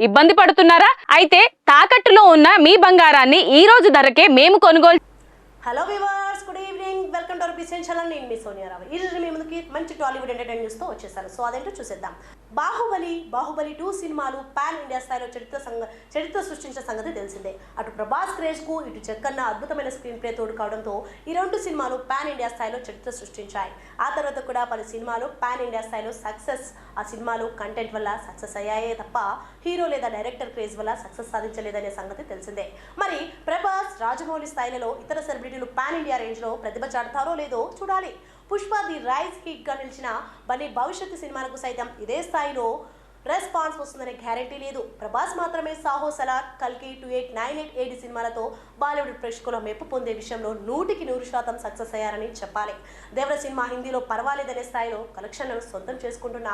ఇబ్బంది పడుతున్నారా? అయితే తాకట్టులో ఉన్న మీ బంగారాన్ని ఈ రోజు ధరకే మేము కొనుగోలు hello good evening welcome to our BCN channel నేను మీ సోనియా రావు. ఈ రోజు మీ ముందుకి మంచి టాలీవుడ్ ఎంటర్టైన్ న్యూస్తో వచ్చేసాను సో అదేంటో చూసేద్దాం. బాహుబలి బాహుబలి టూ సినిమాలు పాన్ ఇండియా స్థాయిలో చరిత్ర సంగ చరిత్ర సృష్టించిన సంగతి తెలిసిందే. అటు ప్రభాస్ క్రేజ్కు ఇటు చెక్కన్న అద్భుతమైన స్క్రీన్ ప్లే తోడు కావడంతో ఈ రెండు సినిమాలు పాన్ ఇండియా స్థాయిలో చరిత్ర సృష్టించాయి. ఆ తర్వాత కూడా పలు సినిమాలు పాన్ ఇండియా స్థాయిలో సక్సెస్ ఆ సినిమాలు కంటెంట్ వల్ల సక్సెస్ అయ్యాయే తప్ప హీరో లేదా డైరెక్టర్ క్రేజ్ వల్ల సక్సెస్ సాధించలేదనే సంగతి తెలిసిందే. మరి ప్రభాస్ రాజమౌళి స్థాయిలలో ఇతర సెలబ్రిటీలు పాన్ ఇండియా రేంజ్ లో ప్రతిభ చాటుతారో లేదో చూడాలి. పుష్ప ది రైస్ హిట్గా నిలిచిన బన్నీ భవిష్యత్తు సినిమాలకు సైతం ఇదే స్థాయిలో రెస్పాన్స్ వస్తుందనే గ్యారెంటీ లేదు. ప్రభాస్ మాత్రమే సాహో సలార్ కల్కి two eight nine eight eight సినిమాలతో బాలీవుడ్ ప్రేక్షకుల మెప్పు పొందే విషయంలో నూటికి నూరు శాతం సక్సెస్ అయ్యారని చెప్పాలి. దేవర సినిమా హిందీలో పర్వాలేదనే స్థాయిలో కలెక్షన్లను సొంతం చేసుకుంటున్న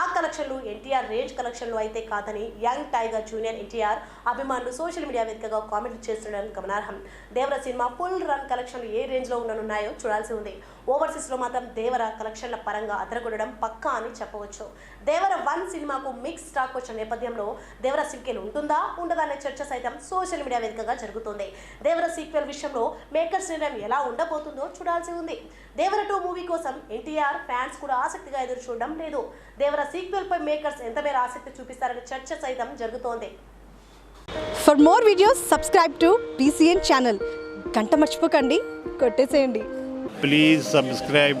ఆ కలెక్షన్లు ఎన్టీఆర్ రేంజ్ కలెక్షన్లు అయితే కాదని యంగ్ టైగర్ జూనియర్ ఎన్టీఆర్ అభిమానులు సోషల్ మీడియా వేదికగా కామెంట్లు చేస్తుండడం గమనార్హం. దేవర సినిమా ఫుల్ రన్ కలెక్షన్లు ఏ రేంజ్లో ఉండనున్నాయో చూడాల్సి ఉంది. ఓవర్సీస్లో మాత్రం దేవర కలెక్షన్ల పరంగా అదరగొట్టడం పక్కా అని చెప్పవచ్చు. దేవర వన్ సినిమాకు మిక్స్ స్టాక్ వచ్చిన నేపథ్యంలో దేవర సీక్వెల్ ఉంటుందా? ఉండదా అనే చర్చ సైతం సోషల్ మీడియా వేదికగా జరుగుతుంది. దేవర సీక్వెల్ విషయంలో మేకర్స్ నిర్ణయం ఎలా ఉండబోతుందో చూడాల్సి ఉంది. దేవర టూ మూవీ కోసం ఎన్టీఆర్ ఫ్యాన్స్ కూడా ఆసక్తిగా ఎదురు చూడడం లేదు. దేవర సీక్వెల్ పై మేకర్స్ ఎంత మేర ఆసక్తి చూపిస్తారనే చర్చ సైతం జరుగుతోంది. For more videos subscribe to BCN channel గంట మర్చిపోకండి. కొట్టేసేయండి. Please subscribe